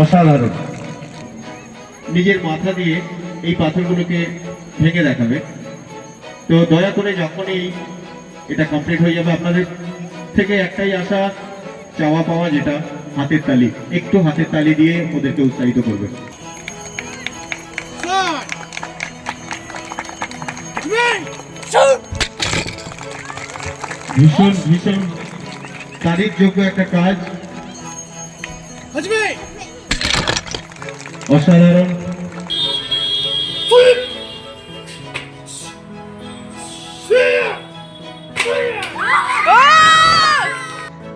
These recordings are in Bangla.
অসাধারণ। নিজের মাথা দিয়ে এই পাথরগুলোকে ভেঙে দেখাবে। তো দয়া করে যখনই এটা কমপ্লিট হয়ে যাবে আপনাদের থেকে একটাই আশা চাওয়া পাওয়া যেটা হাতের তালি। একটু হাতের তালি দিয়ে ওদেরকে উৎসাহিত করবে। ভীষণ ভীষণ তারিফ যোগ্য একটা কাজ। অসাধারণ।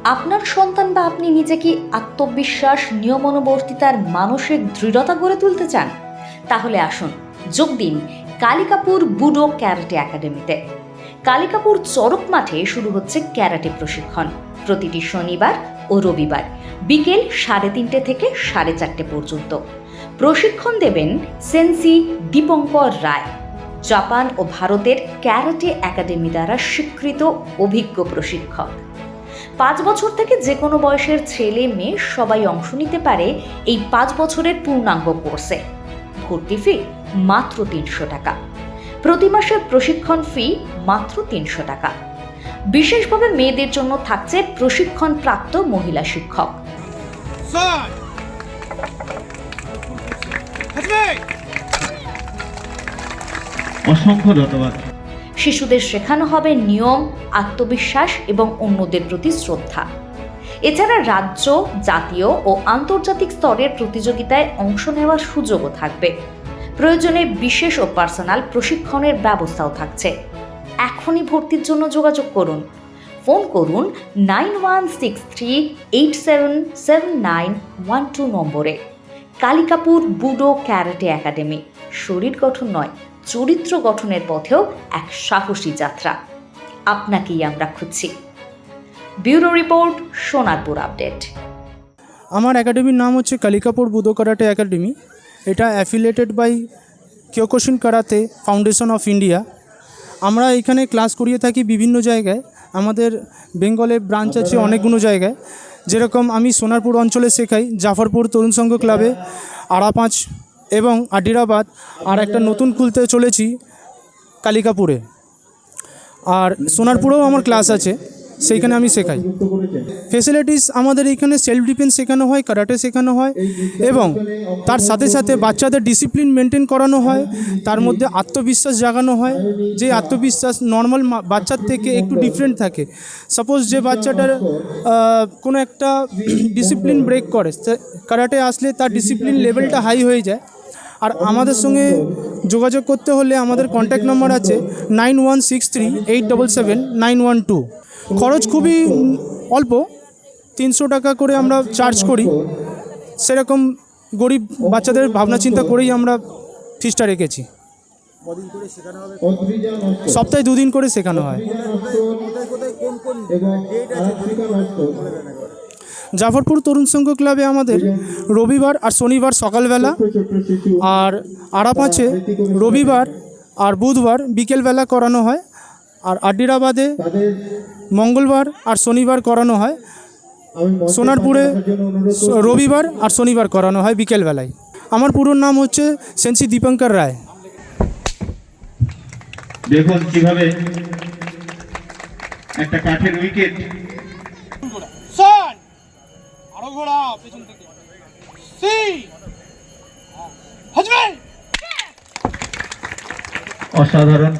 আপনার সন্তান বা আপনি নিজে কি আত্মবিশ্বাস নিয়মানুবর্তিতার মানসিক দৃঢ়তা গড়ে তুলতে চান তাহলে আসুন যোগ দিন কালিকাপুর বুডো ক্যারাটে একাডেমিতে। কালিকাপুর চরক মাঠে শুরু হচ্ছে ক্যারাটে প্রশিক্ষণ। প্রতিটি শনিবার ও রবিবার বিকেল সাড়ে তিনটে থেকে সাড়ে চারটে পর্যন্ত। প্রশিক্ষণ দেবেন সেন্সি দীপঙ্কর রায়। জাপান ও ভারতের ক্যারাটে একাডেমি দ্বারা স্বীকৃত অভিজ্ঞ প্রশিক্ষক। পাঁচ বছর থেকে যে কোনো বয়সের ছেলে মেয়ে সবাই অংশ নিতে পারে এই পাঁচ বছরের পূর্ণাঙ্গ কোর্সে। ভর্তি ফি মাত্র তিনশো টাকা। প্রতি মাসের প্রশিক্ষণ ফি মাত্র তিনশো টাকা। বিশেষভাবে মেয়েদের জন্য থাকছে প্রশিক্ষণ প্রাপ্ত মহিলা শিক্ষক। অসংখ্য ধন্যবাদ। শিশুদের শেখানো হবে নিয়ম আত্মবিশ্বাস এবং অন্যদের প্রতি শ্রদ্ধা। এছাড়া রাজ্য জাতীয় ও আন্তর্জাতিক স্তরের প্রতিযোগিতায় অংশ নেওয়ার সুযোগও থাকবে। প্রয়োজনে বিশেষ ও পার্সোনাল প্রশিক্ষণের ব্যবস্থাও থাকছে। এখনই ভর্তির জন্য যোগাযোগ করুন। ফোন করুন nine one six three eight seven seven nine one two নম্বরে। Kalikapur budo karate academy. শরীর গঠন নয়, চরিত্র গঠনের পথেও এক সাহসী যাত্রা। আপনাকেই আমরা খুঁজছি। Bureau report, Sonarpur update. আমার একাডেমির নাম হচ্ছে কালিকাপুর বুদো কারাটে একাডেমি। এটা affiliated by Kyokushin karate foundation of India আমরা এখানে ক্লাস করিয়ে থাকি বিভিন্ন জায়গায়। আমাদের বেঙ্গলে ব্রাঞ্চ আছে অনেকগুলো জায়গায়। যেরকম আমি সোনারপুর অঞ্চলে শেখাই, জাফরপুর তরুণ সংঘ ক্লাবে আড়াপাঁচ এবং আডিরাবাদ, আর একটা নতুন খুলতে চলেছি কালিকাপুরে। আর সোনারপুরেও আমার ক্লাস আছে। সেইখানে আমি শেখাই। ফেসিলিটিস আমাদের এখানে সেলফ ডিফেন্স শেখানো হয় কারাটে শেখানো হয় এবং তার সাথে সাথে বাচ্চাদের ডিসিপ্লিন মেনটেন করানো হয়, তার মধ্যে আত্মবিশ্বাস জাগানো হয়। যে আত্মবিশ্বাস নর্মাল বাচ্চার থেকে একটু ডিফারেন্ট থাকে। সাপোজ যে বাচ্চাটার কোনো একটা ডিসিপ্লিন ব্রেক করে কারাটে আসলে তার ডিসিপ্লিন লেভেলটা হাই হয়ে যায়। আর আমাদের সঙ্গে যোগাযোগ করতে হলে আমাদের কন্ট্যাক্ট নাম্বার আছে nine one six three eight double seven nine one two খরচ খুবই অল্প, তিনশো টাকা করে আমরা চার্জ করি। সেরকম গরিব বাচ্চাদের ভাবনা চিন্তা করেই আমরা ফিসটা রেখেছি। সপ্তাহে দুদিন করে শেখানো হয়। জাফরপুর তরুণ সংঘ ক্লাবে আমাদের রবিবার আর শনিবার সকালবেলা আর আড়াপাঁচে রবিবার আর বুধবার বিকেলবেলা করানো হয়। আর আড্ডিরাবাদে মঙ্গলবার আর শনিবার করানো হয়। সোনারপুরে রবিবার আর শনিবার করানো হয় বিকেলবেলায়। আমার পুরো নাম হচ্ছে সেন্সি দীপঙ্কর রায়। দেখুন কীভাবে একটা কাঠের উইকেট আরও ঘোড়া পেছন থেকে। সি! অসাধারণ।